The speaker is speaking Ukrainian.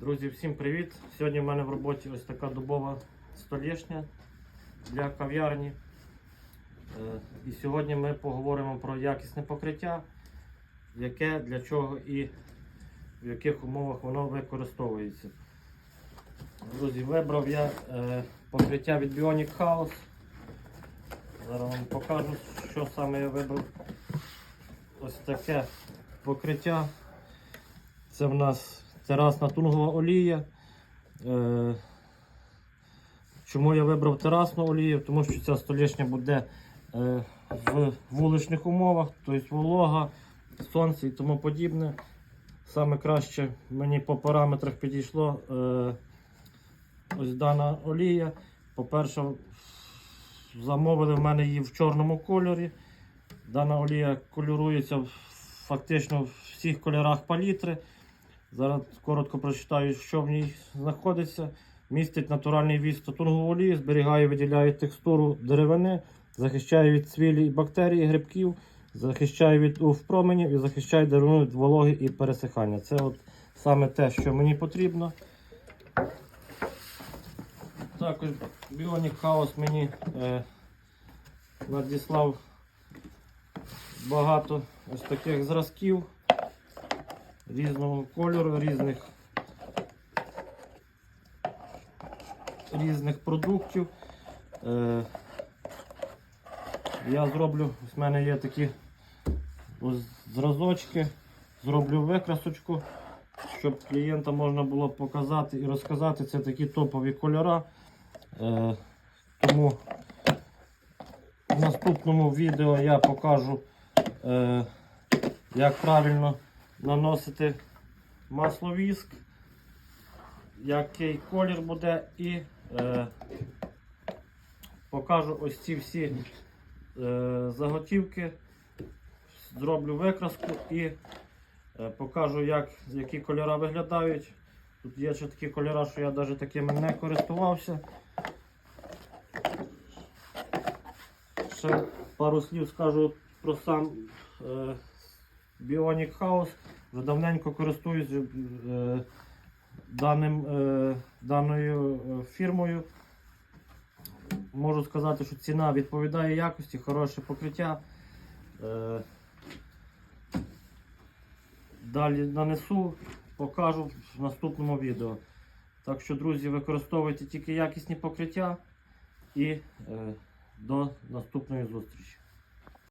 Друзі, всім привіт! Сьогодні в мене в роботі ось така дубова столішня для кав'ярні. Е, І сьогодні ми поговоримо про якісне покриття, яке, для чого і в яких умовах воно використовується. Друзі, вибрав я е, покриття від Bionic House. Зараз вам покажу, що саме я вибрав. Ось таке покриття. Це в нас терасна тунгова олія. Е, Чому я вибрав терасну олію? Тому що ця столішня буде е, в вуличних умовах, тобто волога, сонце і тому подібне. Саме краще мені по параметрах підійшло е, ось дана олія. По-перше, замовили в мене її в чорному кольорі. Дана олія кольорується фактично в всіх кольорах палітри. Зараз коротко прочитаю, що в ній знаходиться. Містить натуральний віст тунгову олію, зберігає, виділяє текстуру деревини, захищає від цвілі і бактерій, грибків, захищає від променів і захищає деревину від вологи і пересихання. Це от саме те, що мені потрібно. Також Bionic House мені е, надіслав багато ось таких зразків різного кольору, різних, різних продуктів. Е, я зроблю, в мене є такі зразочки, зроблю викрасочку, щоб клієнта можна було показати і розказати. Це такі топові кольора. Е, тому в наступному відео я покажу, е, як правильно наносити масловіск, який колір буде, і е, покажу ось ці всі е, заготівки, зроблю викраску і е, покажу, як, які кольори виглядають. Тут є ще такі кольори, що я навіть такими не користувався. Ще пару слів скажу про сам е, Bionic House. Вже давненько користуюсь е, даним, е, даною е, фірмою. Можу сказати, що ціна відповідає якості, хороше покриття. Е, далі нанесу, покажу в наступному відео. Так що, друзі, використовуйте тільки якісні покриття і е, до наступної зустрічі.